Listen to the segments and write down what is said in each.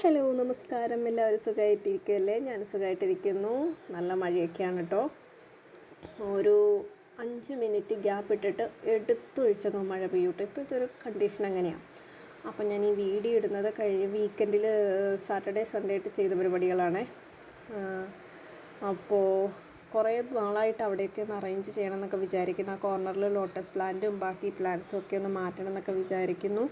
Hello നമസ്കാരം. എല്ലാവരും സുഖമായിട്ടിരിക്കുകയല്ലേ ഞാൻ സുഖമായിട്ടിരിക്കുന്നു നല്ല മഴയൊക്കെയാണ് കേട്ടോ ഒരു അഞ്ച് മിനിറ്റ് ഗ്യാപ്പ് ഇട്ടിട്ട് എടുത്തൊഴിച്ചതോ മഴ പെയ്യൂട്ടോ. ഇപ്പോഴത്തെ ഒരു കണ്ടീഷൻ അങ്ങനെയാണ് അപ്പം ഞാൻ ഈ വീഡിയോ ഇടുന്നത് കഴിഞ്ഞ വീക്കെൻഡിൽ സാറ്റർഡേ സൺഡേ ആയിട്ട് ചെയ്ത പരിപാടികളാണ്. അപ്പോൾ കുറേ നാളായിട്ട് അവിടെയൊക്കെ ഒന്ന് അറേഞ്ച് ചെയ്യണം എന്നൊക്കെ വിചാരിക്കുന്നു. ആ കോർണറിൽ ലോട്ടസ് പ്ലാന്റും ബാക്കി പ്ലാന്റ്സും ഒക്കെ ഒന്ന് മാറ്റണം എന്നൊക്കെ വിചാരിക്കുന്നു.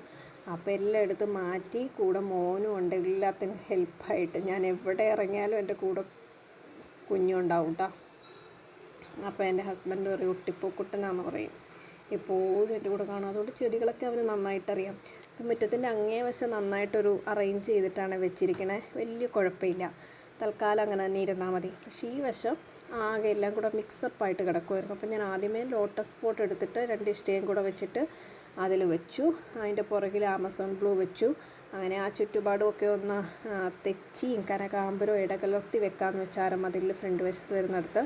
അപ്പോൾ എല്ലാം എടുത്ത് മാറ്റി കൂടെ മോനും ഉണ്ട് എല്ലാത്തിനും ഹെൽപ്പായിട്ട് ഞാൻ എവിടെ ഇറങ്ങിയാലും എന്റെ കൂടെ കുഞ്ഞുണ്ടാവും കേട്ടോ അപ്പോൾ എന്റെ ഹസ്ബൻഡ് പറയും ഒട്ടിപ്പൊക്കുട്ടനാന്ന് പറയും. എപ്പോഴും എന്റെ കൂടെ കാണും. അതുകൊണ്ട് ചെടികളൊക്കെ അവന് നന്നായിട്ടറിയാം. അപ്പം മുറ്റത്തിന്റെ അങ്ങേ വശം നന്നായിട്ടൊരു അറേഞ്ച് ചെയ്തിട്ടാണ് വെച്ചിരിക്കണേ. വലിയ കുഴപ്പമില്ല. തൽക്കാലം അങ്ങനെ തന്നെ ഇരുന്നാൽ മതി. പക്ഷേ ഈ വശം ആകെ എല്ലാം കൂടെ മിക്സപ്പായിട്ട് കിടക്കുമായിരുന്നു അപ്പം ഞാൻ ആദ്യമേ ലോട്ടസ് പോട്ട് എടുത്തിട്ട് രണ്ട് ഇഷ്ടയും കൂടെ വെച്ചിട്ട് അതിൽ വെച്ചു. അതിന്റെ പുറകിൽ ആമസോൺ ബ്ലൂ വെച്ചു. അങ്ങനെ ആ ചുറ്റുപാടും ഒക്കെ ഒന്ന് തെച്ചിയും കനകാമ്പരവും ഇടകലർത്തി വെക്കാമെന്ന് വെച്ചാൽ മതിൽ ഫ്രണ്ട് വശത്ത് വരുന്നിടത്ത്.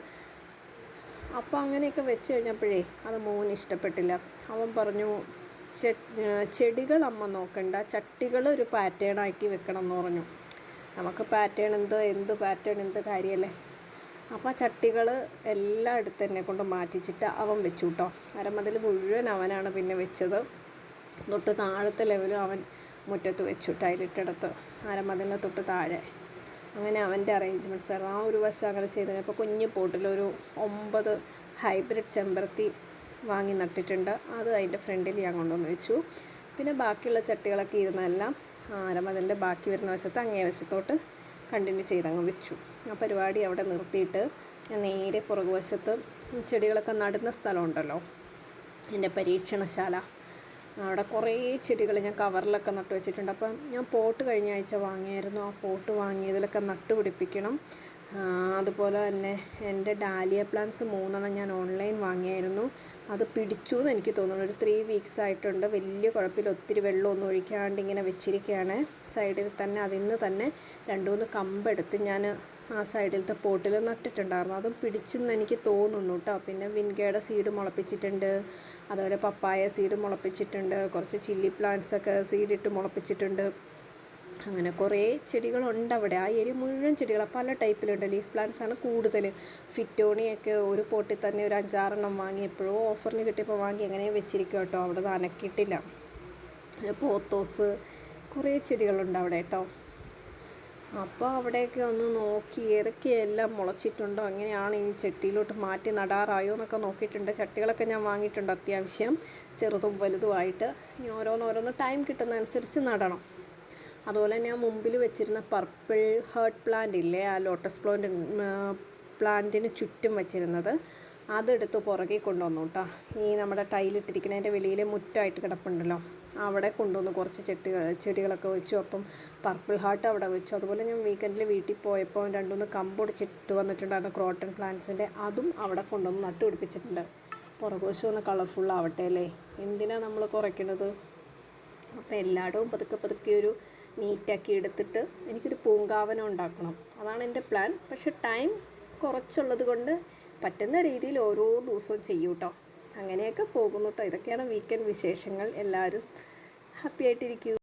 അപ്പോൾ അങ്ങനെയൊക്കെ വെച്ച് കഴിഞ്ഞപ്പോഴേ അത് മോന് ഇഷ്ടപ്പെട്ടില്ല. അവൻ പറഞ്ഞു ചെടികൾ അമ്മ നോക്കണ്ട. ചട്ടികൾ ഒരു പാറ്റേൺ ആക്കി വെക്കണം എന്ന് പറഞ്ഞു. നമുക്ക് പാറ്റേൺ എന്ത് എന്ത് പാറ്റേൺ എന്ത് കാര്യമല്ലേ? അപ്പോൾ ചട്ടികൾ എല്ലാം എടുത്ത് എന്നെ കൊണ്ട് മാറ്റിച്ചിട്ട് അവൻ വെച്ചു കേട്ടോ അരമതിൽ മുഴുവൻ അവനാണ് പിന്നെ വെച്ചത്. തൊട്ട് താഴത്തെ ലെവലും അവൻ മുറ്റത്ത് വെച്ചു അതിലിട്ടടുത്ത് അരമതിലിന് തൊട്ട് താഴെ. അങ്ങനെ അവന്റെ അറേഞ്ച്മെന്റ്സ് ആയിരുന്നു. ആ ഒരു വശം അങ്ങനെ ചെയ്തതിന് അപ്പോൾ കുഞ്ഞു പോട്ടിലൊരു ഒമ്പത് ഹൈബ്രിഡ് ചെമ്പരത്തി വാങ്ങി നട്ടിട്ടുണ്ട്. അത് അതിന്റെ ഫ്രണ്ടിൽ ഞാൻ കൊണ്ടുവന്ന് വെച്ചു. പിന്നെ ബാക്കിയുള്ള ചട്ടികളൊക്കെ ഇരുന്നെല്ലാം അരമതിലിന്റെ ബാക്കി വരുന്ന വശത്ത് അങ്ങേ വശത്തോട്ട് കണ്ടിന്യൂ ചെയ്തങ്ങ് വെച്ചു. ആ പരിപാടി അവിടെ നിർത്തിയിട്ട് ഞാൻ നേരെ പുറകുവശത്ത് ചെടികളൊക്കെ നടുന്ന സ്ഥലമുണ്ടല്ലോ. എന്റെ പരീക്ഷണശാല. അവിടെ കുറേ ചെടികൾ ഞാൻ കവറിലൊക്കെ നട്ടു വെച്ചിട്ടുണ്ട്. അപ്പം ഞാൻ പോട്ട് കഴിഞ്ഞ ആഴ്ച വാങ്ങിയായിരുന്നു. ആ പോട്ട് വാങ്ങിയതിലൊക്കെ നട്ടു പിടിപ്പിക്കണം അതുപോലെ തന്നെ എന്റെ ഡാലിയ പ്ലാന്റ്സ് മൂന്നെണ്ണം ഞാൻ ഓൺലൈൻ വാങ്ങിയായിരുന്നു. അത് പിടിച്ചു എന്ന് എനിക്ക് തോന്നുന്നു. ഒരു ത്രീ വീക്സ് ആയിട്ടുണ്ട്. വലിയ കുഴപ്പമില്ല. ഒത്തിരി വെള്ളമൊന്നും ഒഴിക്കാണ്ട് ഇങ്ങനെ വെച്ചിരിക്കുകയാണ് സൈഡിൽ തന്നെ അതിൽ തന്നെ രണ്ടു മൂന്ന് കമ്പെടുത്ത് ഞാൻ ആ സൈഡിലത്തെ പോട്ടിൽ നട്ടിട്ടുണ്ടായിരുന്നു. അതും പിടിച്ചെന്ന് എനിക്ക് തോന്നുന്നു കേട്ടോ പിന്നെ വിൻഗയുടെ സീഡ് മുളപ്പിച്ചിട്ടുണ്ട്. അതുപോലെ പപ്പായ സീഡ് മുളപ്പിച്ചിട്ടുണ്ട്. കുറച്ച് ചില്ലി പ്ലാന്റ്സൊക്കെ സീഡിട്ട് മുളപ്പിച്ചിട്ടുണ്ട്. അങ്ങനെ കുറേ ചെടികളുണ്ട് അവിടെ. ആ ഏരിയ മുഴുവൻ ചെടികൾ പല ടൈപ്പിലുണ്ട്. ലീഫ് പ്ലാന്റ്സ് ആണ് കൂടുതൽ. ഫിറ്റോണിയൊക്കെ ഒരു പോട്ടിൽ തന്നെ ഒരു അഞ്ചാറെണ്ണം വാങ്ങി എപ്പോഴോ ഓഫറിന് കിട്ടിയപ്പോൾ വാങ്ങി അങ്ങനെ വെച്ചിരിക്കും കേട്ടോ. അവിടെ നനക്കിയിട്ടില്ല പോത്തോസ് കുറേ ചെടികളുണ്ട് അവിടെ കേട്ടോ. അപ്പോൾ അവിടെയൊക്കെ ഒന്ന് നോക്കി ഏതൊക്കെയെല്ലാം മുളച്ചിട്ടുണ്ടോ അങ്ങനെയാണ് ഈ ചട്ടിയിലോട്ട് മാറ്റി നടാറായോ എന്നൊക്കെ നോക്കിയിട്ടുണ്ട്. ചട്ടികളൊക്കെ ഞാൻ വാങ്ങിയിട്ടുണ്ട് അത്യാവശ്യം. ചെറുതും വലുതുമായിട്ട് ഇനി ഓരോന്നോരോന്ന് ടൈം കിട്ടുന്ന അനുസരിച്ച് നടണം. അതുപോലെ ഞാൻ മുമ്പിൽ വെച്ചിരുന്ന പർപ്പിൾ ഹേർട്ട് പ്ലാന്റ് ഇല്ലേ? ആ ലോട്ടസ് പ്ലാന്റ് പ്ലാന്റിന് ചുറ്റും വെച്ചിരുന്നത്. അതെടുത്ത് പുറകെ കൊണ്ടുവന്നു കേട്ടോ ഈ നമ്മുടെ ടൈലിട്ടിരിക്കുന്നതിന്റെ വെളിയിൽ മുറ്റായിട്ട് കിടപ്പുണ്ടല്ലോ. അവിടെ കൊണ്ടുവന്ന്. കുറച്ച് ചെട്ടികൾ ചെടികളൊക്കെ വെച്ചു. അപ്പം പർപ്പിൾ ഹാർട്ട് അവിടെ വെച്ചു. അതുപോലെ ഞാൻ വീക്കെൻഡിൽ വീട്ടിൽ പോയപ്പോൾ രണ്ടുമൂന്ന് കമ്പൊടിച്ചിട്ട് വന്നിട്ടുണ്ടായിരുന്നു. ക്രോട്ടൺ പ്ലാന്റ്സിന്റെ അതും അവിടെ കൊണ്ടുവന്ന് നട്ടുപിടിപ്പിച്ചിട്ടുണ്ട്. പുറകുവശം ഒന്ന് കളർഫുൾ ആവട്ടെ അല്ലേ? എന്തിനാണ് നമ്മൾ കുറയ്ക്കുന്നത്? അപ്പോൾ എല്ലായിടവും പതുക്കെ പതുക്കെ ഒരു നീറ്റാക്കി എടുത്തിട്ട് എനിക്കൊരു പൂങ്കാവനം ഉണ്ടാക്കണം. അതാണ് എന്റെ പ്ലാൻ പക്ഷെ ടൈം കുറച്ചുള്ളത് കൊണ്ട് പറ്റുന്ന രീതിയിൽ ഓരോ ദിവസവും ചെയ്യും കേട്ടോ അങ്ങനെയൊക്കെ പോകുന്നു കേട്ടോ ഇതൊക്കെയാണ് വീക്കെൻഡ് വിശേഷങ്ങൾ. എല്ലാവരും ഹാപ്പി ആയിട്ടിരിക്കൂ.